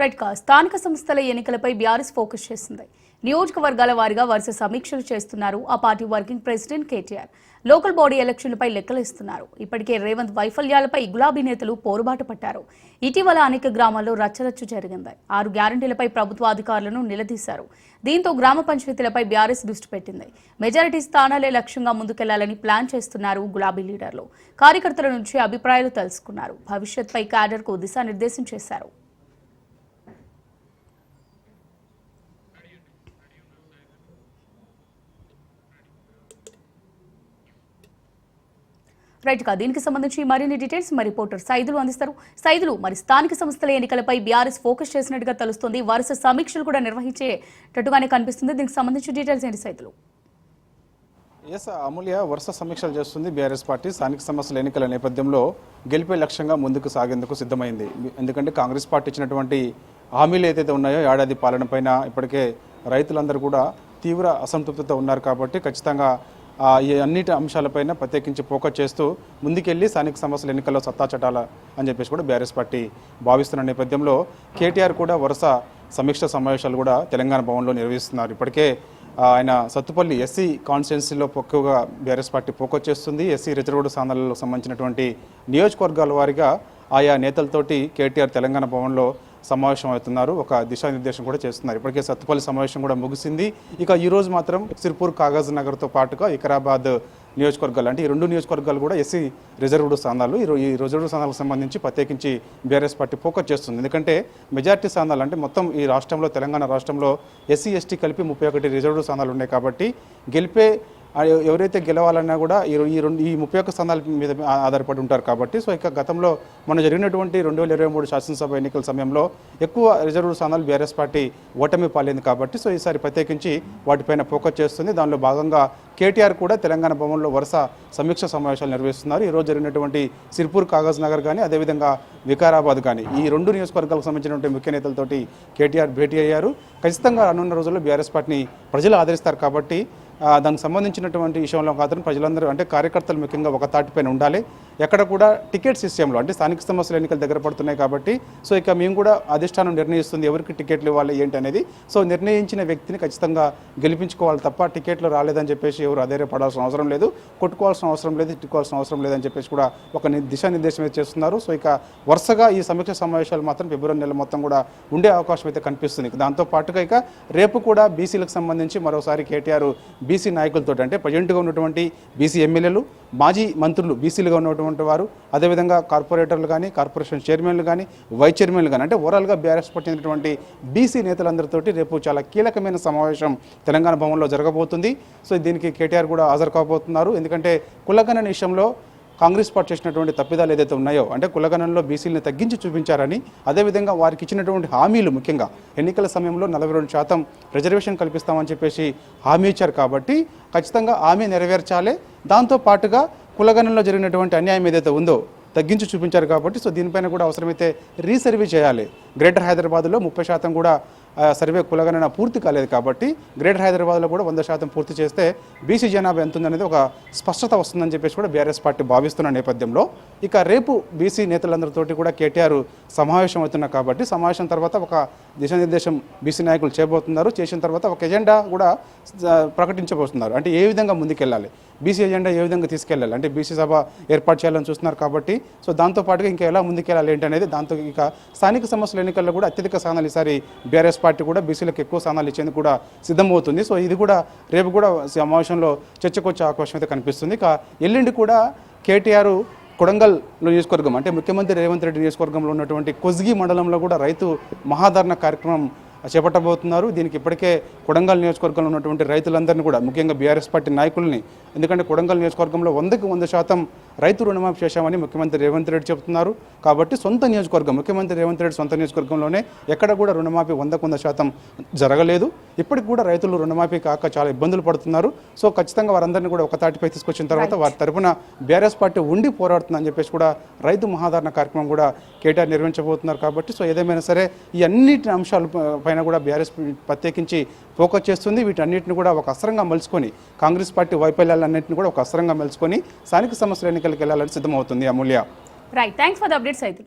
Right కా స్థానిక సంస్థల ఎన్నికలపై బీఆర్ఎస్ ఫోకస్ చేసింది. నియోజకవర్గాల వారీగా వరుస సమీక్షలు చేస్తున్నారు ఆ party working president KTR. Local body ఎలక్షన్లపై లెక్కలు ఇస్తున్నారు. ఇప్పటికే రేవంత్ వైఫల్యాలపై గులాబీ నేతలు పోరుబాటు పట్టారు ఇటీవల అనేక గ్రామాల్లో రచ్చరచ్చు జరిగింది. ఆరు గ్యారంటీలపై ప్రభుత్వ అధికారులను నిలదీశారు. దీంతో గ్రామ పంచాయతీలపై బీఆర్ఎస్ దృష్టి పెట్టింది. మెజారిటీ స్థానాలే లక్ష్యంగా ముందుకెళ్ళాలని ప్లాన్ చేస్తున్నారు గులాబీ లీడర్లు. కార్యకర్తల నుంచి అభిప్రాయాలు తెలుసుకున్నారు భవిష్యత్పై క్యాడర్కు దిశానిర్దేశం చేశారు. రైట్గా దీనికి సంబంధించి మరిన్ని డీటెయిల్స్ మా రిపోర్టర్ సైదులు అందిస్తారు. సైదులు మరి స్థానిక సంస్థల ఎన్నికలపై బీఆర్ఎస్ ఫోకస్ చేసినట్టుగా తెలుస్తుంది. వరుస సమీక్షలు కూడా నిర్వహించేటట్టుగానే కనిపిస్తుంది. దీనికి సంబంధించి డీటెయిల్స్ ఏంటి సైదులు? ఎస్ అమూల్య వరుస సమీక్షలు చేస్తుంది బీఆర్ఎస్ పార్టీ. స్థానిక సమస్యల ఎన్నికల నేపథ్యంలో గెలిపే లక్ష్యంగా ముందుకు సాగేందుకు సిద్ధమైంది. ఎందుకంటే కాంగ్రెస్ పార్టీ ఇచ్చినటువంటి హామీలు ఏదైతే ఉన్నాయో ఏడాది పాలన పైన ఇప్పటికే రైతులందరూ కూడా తీవ్ర అసంతృప్తితో ఉన్నారు కాబట్టి ఖచ్చితంగా ఈ అన్నిటి అంశాలపైన ప్రత్యేకించి ఫోకస్ చేస్తూ ముందుకెళ్ళి స్థానిక సమస్యలు ఎన్నికల్లో సత్తా చట్టాల అని చెప్పేసి కూడా బీఆర్ఎస్ పార్టీ భావిస్తున్న నేపథ్యంలో కేటీఆర్ కూడా వరుస సమీక్ష సమావేశాలు కూడా తెలంగాణ భవన్లో నిర్వహిస్తున్నారు. ఇప్పటికే ఆయన సత్తుపల్లి ఎస్సీ కాన్స్టిట్యున్సీలో ఎక్కువగా బీఆర్ఎస్ పార్టీ ఫోకస్ చేస్తుంది. ఎస్సీ రిజర్వ్డ్ స్థానాలకు సంబంధించినటువంటి నియోజకవర్గాల వారిగా ఆయా నేతలతోటి కేటీఆర్ తెలంగాణ భవన్లో సమావేశం అవుతున్నారు. ఒక దిశానిర్దేశం కూడా చేస్తున్నారు. ఇప్పటికే సత్తుపల్లి సమావేశం కూడా ముగిసింది. ఇక ఈ రోజు మాత్రం సిర్పూర్ కాగజ్ నగర్తో పాటుగా వికారాబాద్ నియోజకవర్గాలు అంటే ఈ రెండు నియోజకవర్గాలు కూడా ఎస్సీ రిజర్వ్డ్ స్థానాలు ఈ ఈ రిజర్వ్డ్ స్థానాలకు సంబంధించి ప్రత్యేకించి బీఆర్ఎస్ పార్టీ ఫోకస్ చేస్తుంది. ఎందుకంటే మెజార్టీ స్థానాలు అంటే మొత్తం ఈ రాష్ట్రంలో తెలంగాణ రాష్ట్రంలో ఎస్సీ ఎస్టీ కలిపి ముప్పై ఒకటి రిజర్వ్డ్ స్థానాలు ఉన్నాయి కాబట్టి గెలిపే ఎవరైతే గెలవాలన్నా కూడా ఈ ఈ రెండు ఈ ముప్పై ఒక్క స్థానాల మీద ఆధారపడి ఉంటారు కాబట్టి సో ఇక గతంలో మన జరిగినటువంటి రెండు వేల ఇరవై మూడు శాసనసభ ఎన్నికల సమయంలో ఎక్కువ రిజర్వ్ స్థానాలు బీఆర్ఎస్ పార్టీ ఓటమి పాలైంది కాబట్టి సో ఈసారి ప్రత్యేకించి వాటిపైన ఫోకస్ చేస్తుంది. దానిలో భాగంగా కేటీఆర్ కూడా తెలంగాణ భవన్లో వరుస సమీక్ష సమావేశాలు నిర్వహిస్తున్నారు. ఈరోజు జరిగినటువంటి సిర్పూర్ కాగజ్ నగర్ కానీ అదేవిధంగా వికారాబాద్ కానీ ఈ రెండు నియోజకవర్గాలకు సంబంధించినటువంటి ముఖ్య నేతలతోటి కేటీఆర్ భేటీ అయ్యారు. ఖచ్చితంగా రానున్న రోజుల్లో బీఆర్ఎస్ పార్టీని ప్రజలు ఆదరిస్తారు కాబట్టి దానికి సంబంధించినటువంటి విషయంలో మాత్రం ప్రజలందరూ అంటే కార్యకర్తలు ముఖ్యంగా ఒక తాటిపైన ఉండాలి. ఎక్కడ కూడా టికెట్ సిస్టంలో అంటే స్థానిక సమస్యల ఎన్నికలు దగ్గర పడుతున్నాయి కాబట్టి సో ఇక మేము కూడా అధిష్టానం నిర్ణయిస్తుంది ఎవరికి టికెట్లు ఇవ్వాలి ఏంటి అనేది. సో నిర్ణయించిన వ్యక్తిని ఖచ్చితంగా గెలిపించుకోవాలి తప్ప టికెట్లు రాలేదని చెప్పేసి ఎవరు అధైర్యపడాల్సిన అవసరం లేదు. కొట్టుకోవాల్సిన అవసరం లేదు తిట్టుకోవాల్సిన అవసరం లేదని చెప్పేసి కూడా ఒక దిశానిర్దేశం అయితే చేస్తున్నారు. సో ఇక వరుసగా ఈ సమీక్ష సమావేశాలు మాత్రం ఫిబ్రవరి నెల మొత్తం కూడా ఉండే అవకాశం అయితే కనిపిస్తుంది. దాంతో పాటుగా ఇక రేపు కూడా బీసీలకు సంబంధించి మరోసారి కేటీఆర్ బీసీ నాయకులతో అంటే ప్రజెంట్గా ఉన్నటువంటి బీసీ ఎమ్మెల్యేలు మాజీ మంత్రులు బీసీలుగా ఉన్నటువంటి వారు అదేవిధంగా కార్పొరేటర్లు కానీ కార్పొరేషన్ చైర్మన్లు కానీ వైస్ చైర్మన్లు కానీ అంటే ఓవరాల్గా బీఆర్ఎస్ పట్టినటువంటి బీసీ నేతలందరితోటి రేపు చాలా కీలకమైన సమావేశం తెలంగాణ భవన్లో జరగబోతుంది. సో దీనికి కేటీఆర్ కూడా హాజరు కాబోతున్నారు. ఎందుకంటే కులగణన విషయంలో కాంగ్రెస్ పార్టీ చేసినటువంటి తప్పిదాలు ఏదైతే ఉన్నాయో అంటే కులగణంలో బీసీలను తగ్గించి చూపించారని అదేవిధంగా వారికి ఇచ్చినటువంటి హామీలు ముఖ్యంగా ఎన్నికల సమయంలో నలభై రెండు శాతం రిజర్వేషన్ కల్పిస్తామని చెప్పేసి హామీ ఇచ్చారు కాబట్టి ఖచ్చితంగా హామీ నెరవేర్చాలి. దాంతో పాటుగా కులగణంలో జరిగినటువంటి అన్యాయం ఏదైతే ఉందో తగ్గించి చూపించారు కాబట్టి సో దీనిపైన కూడా అవసరమైతే రీసర్వే చేయాలి. గ్రేటర్ హైదరాబాద్లో ముప్పై శాతం కూడా సర్వే కులగణన పూర్తి కాలేదు కాబట్టి గ్రేటర్ హైదరాబాద్లో కూడా వంద శాతం పూర్తి చేస్తే బీసీ జనాభా ఎంత ఉందనేది ఒక స్పష్టత వస్తుందని చెప్పేసి కూడా బీఆర్ఎస్ పార్టీ భావిస్తున్న నేపథ్యంలో. ఇక రేపు బీసీ నేతలందరితోటి కూడా కేటీఆర్ సమావేశం అవుతున్నారు కాబట్టి సమావేశం తర్వాత ఒక దిశానిర్దేశం బీసీ నాయకులు చేయబోతున్నారు. చేసిన తర్వాత ఒక ఎజెండా కూడా ప్రకటించబోతున్నారు. అంటే ఏ విధంగా ముందుకెళ్ళాలి? బీసీ ఎజెండా ఏ విధంగా తీసుకెళ్ళాలి? అంటే బీసీ సభ ఏర్పాటు చేయాలని చూస్తున్నారు కాబట్టి సో దాంతో పాటుగా ఇంకా ఎలా ముందుకెళ్ళాలి ఏంటనేది దాంతో ఇక స్థానిక సమస్యల ఎన్నికల్లో కూడా అత్యధిక స్థానాలు ఈసారి బీఆర్ఎస్ పార్టీ కూడా బీసీలకు ఎక్కువ స్థానాలు ఇచ్చేందుకు కూడా సిద్ధమవుతుంది. సో ఇది కూడా రేపు కూడా సమావేశంలో చర్చకొచ్చే అవకాశం అయితే కనిపిస్తుంది. ఇక ఎల్లుండి కూడా కేటీఆర్ కొడంగల్ నియోజకవర్గం అంటే ముఖ్యమంత్రి రేవంత్ రెడ్డి నియోజకవర్గంలో ఉన్నటువంటి కొజ్గి మండలంలో కూడా రైతు మహాధరణ కార్యక్రమం చేపట్టబోతున్నారు. దీనికి ఇప్పటికే కొడంగల్ నియోజకవర్గంలో ఉన్నటువంటి రైతులందరినీ కూడా ముఖ్యంగా బీఆర్ఎస్ పార్టీ నాయకుల్ని ఎందుకంటే కొడంగల్ నియోజకవర్గంలో వందకి వంద శాతం రైతు రుణమాఫీ చేశామని ముఖ్యమంత్రి రేవంత్ రెడ్డి చెబుతున్నారు. కాబట్టి సొంత నియోజకవర్గం ముఖ్యమంత్రి రేవంత్ రెడ్డి సొంత నియోజకవర్గంలోనే ఎక్కడ కూడా రుణమాఫీ వందకు వంద శాతం జరగలేదు. ఇప్పటికి కూడా రైతులు రుణమాఫీ కాక చాలా ఇబ్బందులు పడుతున్నారు. సో ఖచ్చితంగా వారందరినీ కూడా ఒక తాటిపై తీసుకొచ్చిన తర్వాత వారి తరపున బీఆర్ఎస్ పార్టీ ఉండి పోరాడుతుందని చెప్పేసి కూడా రైతు మహాధారణ కార్యక్రమం కూడా కేటీఆర్ నిర్వహించబోతున్నారు కాబట్టి సో ఏదేమైనా సరే ఈ అన్నిటి అంశాల పైన కూడా బీఆర్ఎస్ ప్రత్యేకించి ఫోకస్ చేస్తుంది. వీటన్నిటిని కూడా ఒక అస్త్రంగా మలుచుకొని కాంగ్రెస్ పార్టీ వైఫల్యాలన్నింటినీ కూడా ఒక అస్త్రంగా మలుచుకొని స్థానిక సమస్యల ఎన్నికలకు వెళ్ళాలని సిద్ధమవుతుంది Amulya. Right thanks for the update అయితే